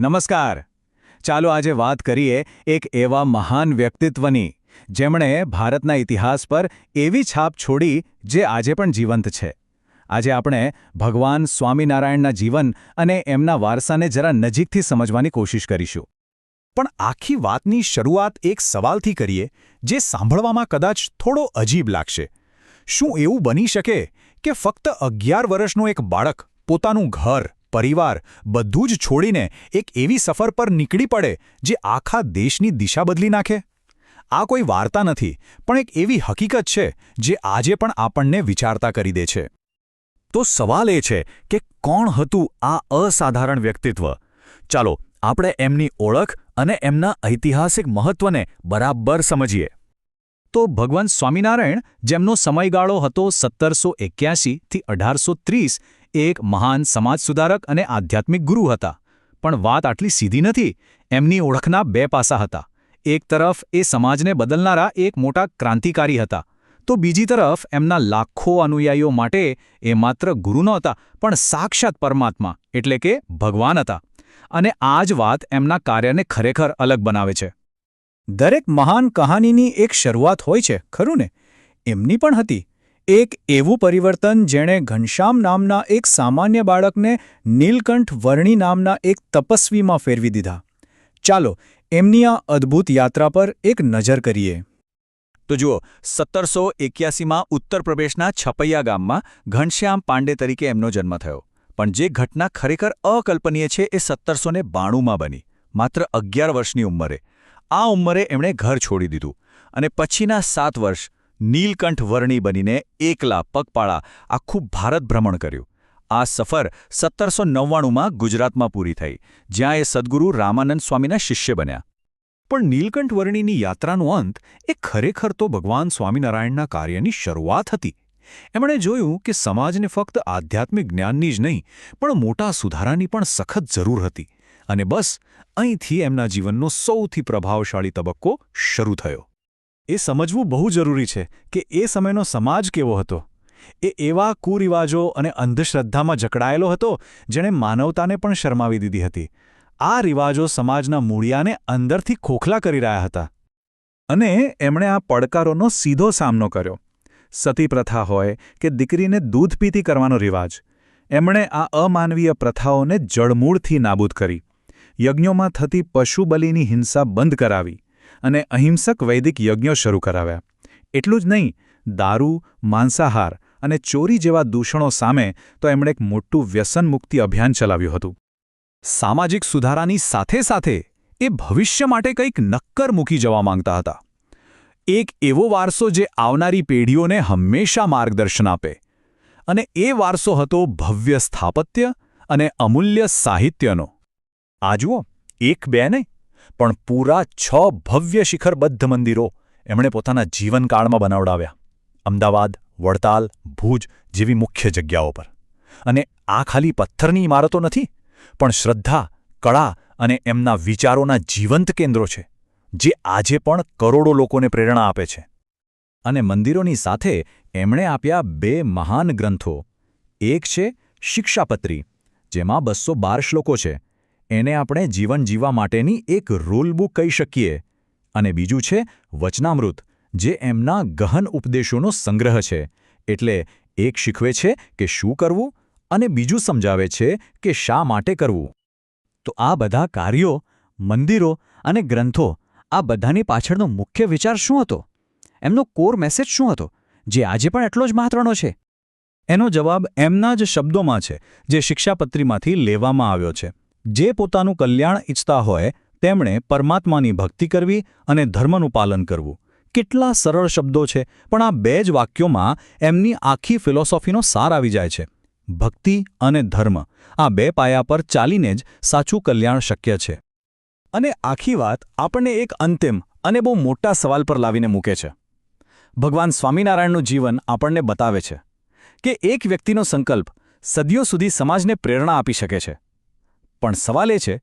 નમસ્કાર. ચાલો આજે વાત કરીએ એક એવા મહાન વ્યક્તિત્વની, જેમણે ભારતના ઇતિહાસ પર એવી છાપ છોડી જે આજે પણ જીવંત છે. આજે આપણે ભગવાન સ્વામિનારાયણના જીવન અને એમના વારસાને જરા નજીકથી સમજવાની કોશિશ કરીશું. પણ આખી વાતની શરૂઆત એક સવાલથી કરીએ, જે સાંભળવામાં કદાચ થોડો અજીબ લાગશે. શું એવું બની શકે કે ફક્ત અગિયાર વર્ષનું એક બાળક પોતાનું ઘર પરિવાર બધું જ છોડીને એક એવી સફર પર નીકળી પડે જે આખા દેશની દિશા બદલી નાખે. આ કોઈ વાર્તા નથી, પણ એક એવી હકીકત છે જે આજે પણ આપણને વિચારતા કરી દે છે. તો સવાલ એ છે કે કોણ હતું આ અસાધારણ વ્યક્તિત્વ? ચાલો, આપણે એમની ઓળખ અને એમના ઐતિહાસિક મહત્વને બરાબર સમજીએ. તો ભગવાન સ્વામિનારાયણ, જેમનો સમયગાળો હતો સત્તરસો એક્યાસીથી અઢારસો ત્રીસ એક મહાન સમાજ સુધારક અને આધ્યાત્મિક ગુરુ હતા. પણ વાત આટલી સીધી નથી, એમની ઓળખના બે પાસા હતા. એક તરફ એ સમાજને બદલનારા એક મોટા ક્રાંતિકારી હતા. તો બીજી તરફ એમના લાખો અનુયાયીઓ માટે એ માત્ર ગુરુ નહોતા, પણ સાક્ષાત પરમાત્મા, એટલે કે ભગવાન હતા. અને આ જ વાત એમના કાર્યને ખરેખર અલગ બનાવે છે. દરેક મહાન કહાનીની એક શરૂઆત હોય છે, ખરું ને? એમની પણ હતી. એક એવું પરિવર્તન જેણે ઘનશ્યામ નામના એક સામાન્ય બાળકને નીલકંઠ વર્ણી નામના એક તપસ્વીમાં ફેરવી દીધા. ચાલો, એમની આ અદ્ભુત યાત્રા પર એક નજર કરીએ. તો જુઓ, સત્તરસો એક્યાસીમાં ઉત્તર પ્રદેશના છપૈયા ગામમાં ઘનશ્યામ પાંડે તરીકે એમનો જન્મ થયો. પણ જે ઘટના ખરેખર અકલ્પનીય છે એ સત્તરસો બાણુંમાં બની, માત્ર અગિયાર વર્ષની ઉંમરે. આ ઉંમરે એમણે ઘર છોડી દીધું અને પછીના સાત વર્ષ નીલકંઠ વર્ણી બનીને એકલા પગપાળા આખું ભારત ભ્રમણ કર્યું. આ સફર સત્તરસો નવ્વાણુંમાં ગુજરાતમાં પૂરી થઈ, જ્યાં એ સદગુરુ રામાનંદ સ્વામીના શિષ્ય બન્યા. પણ નીલકંઠ વર્ણીની યાત્રાનો અંત એ ખરેખર તો ભગવાન સ્વામિનારાયણના કાર્યની શરૂઆત હતી. એમણે જોયું કે સમાજને ફક્ત આધ્યાત્મિક જ્ઞાનની જ નહીં, પણ મોટા સુધારાની પણ સખત જરૂર હતી. અને બસ, અહીંથી એમના જીવનનો સૌથી પ્રભાવશાળી તબક્કો શરૂ થયો. એ સમજવું બહુ જરૂરી છે કે એ સમયનો સમાજ કેવો હતો. એ એવા કુરિવાજો અને અંધશ્રદ્ધામાં જકડાયેલો હતો જેણે માનવતાને પણ શરમાવી દીધી હતી. આ રિવાજો સમાજના મૂળિયાને અંદરથી ખોખલા કરી રહ્યા હતા. અને એમણે આ પડકારોનો સીધો સામનો કર્યો. સતી પ્રથા હોય કે દીકરીને દૂધ પીતી કરવાનો રિવાજ. એમણે આ અમાનવીય પ્રથાઓને જળમૂળથી નાબૂદ કરી. યજ્ઞોમાં થતી પશુબલિની હિંસા બંધ કરાવી અને અહિંસક વૈદિક યજ્ઞો શરૂ કરાવ્યા. એટલું જ નહીં, દારૂ, માંસાહાર અને ચોરી જેવા દૂષણો સામે તો એમણે એક મોટું વ્યસન મુક્તિ અભિયાન ચલાવ્યું હતું. સામાજિક સુધારાની સાથે સાથે એ ભવિષ્ય માટે કંઈક નક્કર મૂકી જવા માંગતા હતા. એક એવો વારસો જે આવનારી પેઢીઓને હંમેશા માર્ગદર્શન આપે અને એ વારસો હતો ભવ્ય સ્થાપત્ય અને અમૂલ્ય સાહિત્યનો. આ જુઓ, એક બે નહીં, પણ પૂરા છ ભવ્ય શિખરબદ્ધ મંદિરો એમણે પોતાના જીવનકાળમાં બનાવડાવ્યા. અમદાવાદ, વડતાલ, ભુજ જેવી મુખ્ય જગ્યાઓ પર. અને આ ખાલી પથ્થરની ઇમારતો નથી, પણ શ્રદ્ધા, કળા અને એમના વિચારોના જીવંત કેન્દ્રો છે, જે આજે પણ કરોડો લોકોને પ્રેરણા આપે છે. અને મંદિરોની સાથે એમણે આપ્યા બે મહાન ગ્રંથો. એક છે શિક્ષાપત્રી, જેમાં બસો બાર શ્લોકો છે. એને આપણે જીવન જીવવા માટેની એક રૂલબુક કહી શકીએ. અને બીજું છે વચનામૃત, જે એમના ગહન ઉપદેશોનો સંગ્રહ છે. એટલે એક શીખવે છે કે શું કરવું અને બીજું સમજાવે છે કે શા માટે કરવું. તો આ બધા કાર્યો, મંદિરો અને ગ્રંથો આ બધાની પાછળનો મુખ્ય વિચાર શું હતો? એમનો કોર મેસેજ શું હતો? જે આજે પણ એટલો જ મહત્વનો છે? એનો જવાબ એમના જ શબ્દોમાં છે, જે શિક્ષાપત્રીમાંથી લેવામાં આવ્યો છે. જે પોતાનું કલ્યાણ ઈચ્છતા હોય, તેમણે પરમાત્માની ભક્તિ કરવી અને ધર્મનું પાલન કરવું. કેટલા સરળ શબ્દો છે, પણ આ બે જ વાક્યોમાં એમની આખી ફિલોસોફીનો સાર આવી જાય છે. ભક્તિ અને ધર્મ, આ બે પાયા પર ચાલીને જ સાચું કલ્યાણ શક્ય છે. અને આખી વાત આપણને એક અંતિમ અને બહુ મોટા સવાલ પર લાવીને મૂકે છે. ભગવાન સ્વામિનારાયણનું જીવન આપણને બતાવે છે કે એક વ્યક્તિનો સંકલ્પ સદીઓ સુધી સમાજને પ્રેરણા આપી શકે છે. પણ સવાલ એ છે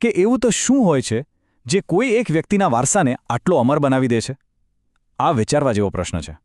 કે એવું તો શું હોય છે જે કોઈ એક વ્યક્તિના વારસાને આટલો અમર બનાવી દે છે? આ વિચારવા જેવો પ્રશ્ન છે.